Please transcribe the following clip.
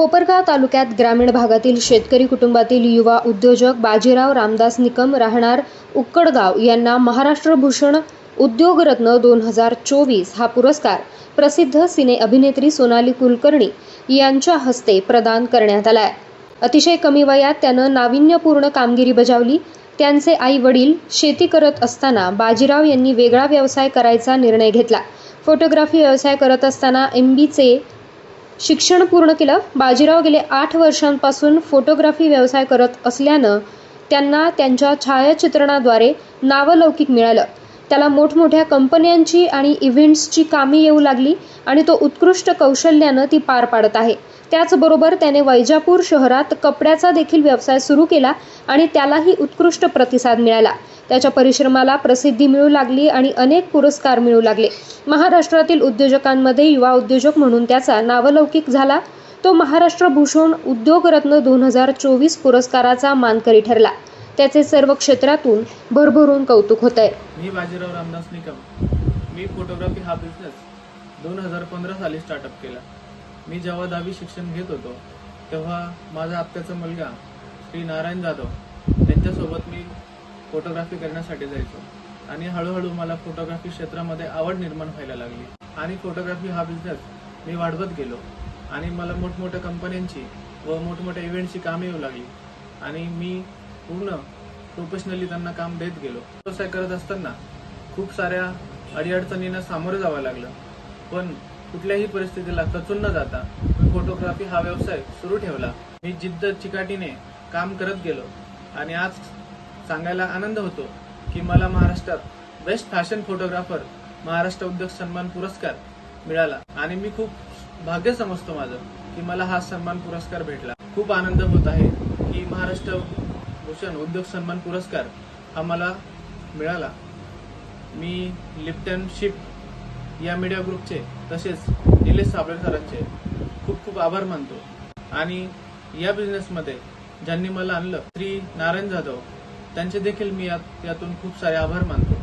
कोपरगाव तालुक्यात ग्रामीण भागातील शेतकरी कुटुंबातील युवा उद्योजक बाजीराव रामदास निकम राहणार उक्कडगाव यांना महाराष्ट्र भूषण उद्योगरत्न दोन हजार चोवीस हा पुरस्कार प्रसिद्ध सिने अभिनेत्री सोनाली कुलकर्णी यांच्या हस्ते प्रदान करण्यात आला आहे अतिशय कमी वयात त्यानं नाविन्यपूर्ण कामगिरी बजावली. त्यांचे आई वडील शेती करत असताना बाजीराव यांनी वेगळा व्यवसाय करायचा निर्णय घेतला. फोटोग्राफी व्यवसाय करत असताना एम बीचे शिक्षण पूर्ण केलं. बाजीराव गेले आठ वर्षांपासून फोटोग्राफी व्यवसाय करत असल्यानं त्यांना त्यांच्या छायाचित्रणाद्वारे नावलौकिक मिळालं. त्याला मोठमोठ्या कंपन्यांची आणि इव्हेंट्सची कामे येऊ लागली आणि तो उत्कृष्ट कौशल्यानं ती पार पाडत आहे. त्याचबरोबर त्याने वैजापूर शहरात कपड्याचा देखील व्यवसाय सुरू केला आणि त्यालाही उत्कृष्ट प्रतिसाद मिळाला. त्याच्या परिश्रमाला प्रसिद्धी मिळू लागली आणि अनेक पुरस्कार मिळू लागले. महाराष्ट्रातील उद्योजकांमध्ये युवा उद्योजक म्हणून त्याचा नावलौकिक झाला. तो महाराष्ट्र भूषण उद्योगरत्न दोन हजार चोवीस पुरस्काराचा मानकरी ठरला. त्याचे सर्व क्षेत्रातून भरभरून कौतुक होत आहे मी बाजीराव रामदास निकम. मी फोटोग्राफी हा बिझनेस दोन हजार पंधरा साली स्टार्टअप केला. मी जेव्हा दहावी शिक्षण घेत होतो तेव्हा माझा आत्याचा मुलगा श्री नारायण जाधव त्यांच्यासोबत मी फोटोग्राफी करण्यासाठी जायचो. आणि हळूहळू मला फोटोग्राफी क्षेत्रामध्ये आवड निर्माण व्हायला लागली. आणि फोटोग्राफी हा बिझनेस मी वाढवत गेलो. आणि मला मोठमोठ्या कंपन्यांची व मोठमोठ्या इव्हेंटची कामे येऊ लागली. आणि मी पूर्ण प्रोफेशनली त्यांना काम देत गेलो. व्यवसाय करत असताना खूप साऱ्या अडीअडचणींना सामोरं जावं लागलं. पण कुठल्याही परिस्थितीला खचून न जाता फोटोग्राफी हा व्यवसाय सुरू ठेवला. मी जिद्द चिकाटीने काम करत गेलो आणि आज सांगायला आनंद होतो की मला महाराष्ट्रात बेस्ट फॅशन फोटोग्राफर महाराष्ट्र उद्योग सन्मान पुरस्कार मिळाला. आणि मी खूप भाग्य समजतो माझं की मला हा सन्मान पुरस्कार भेटला. खूप आनंद होत आहे की महाराष्ट्र भूषण उद्योग सन्मान पुरस्कार हा मला मिळाला. मी लिप्टनशिप या मीडिया ग्रुपचे तसेच निलेश साबळे सरांचे खूप खूप आभार मानतो. आणि या बिझनेसमध्ये ज्यांनी मला आणलं श्री नारायण जाधव त्यांचे देखील मी यात यातून खूप सारे आभार मानतो.